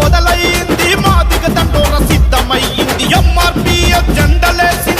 మొదలైంది. మాదిగ దండోర సిద్ధమైంది ఎంఆర్పీ జెండలేసి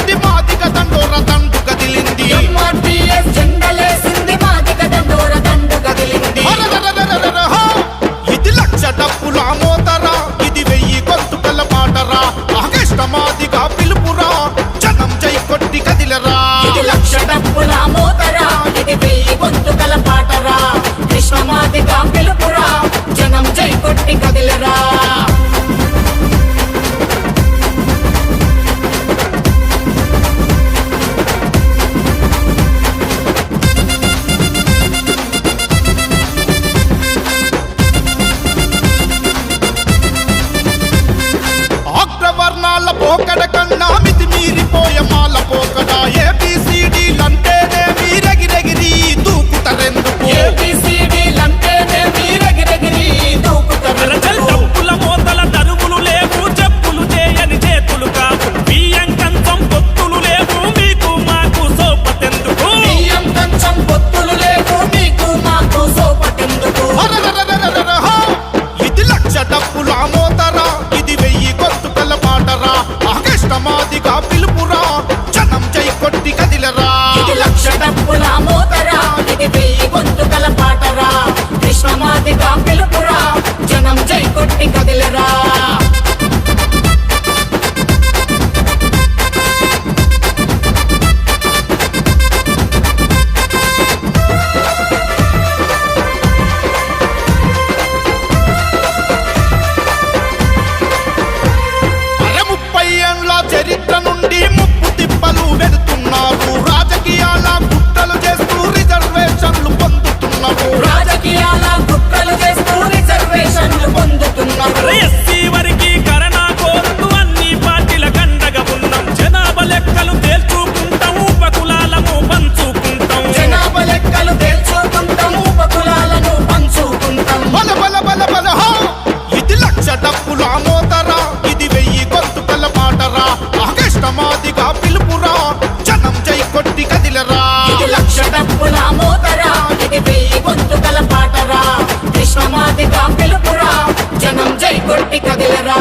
ఒకటి కదిలరా.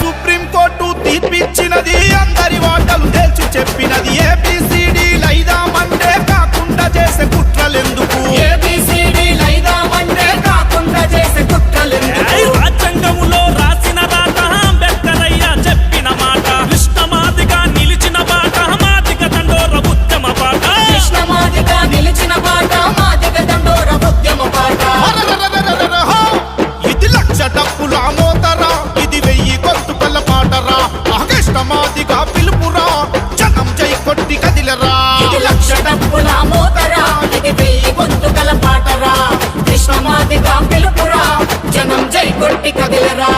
సుప్రీం కోర్టు తీర్పిచ్చినది అందరి వాటలు తెలిసి చెప్పి ఇది కాంపెలుపురా జనం జై కొట్టి కదిలరా.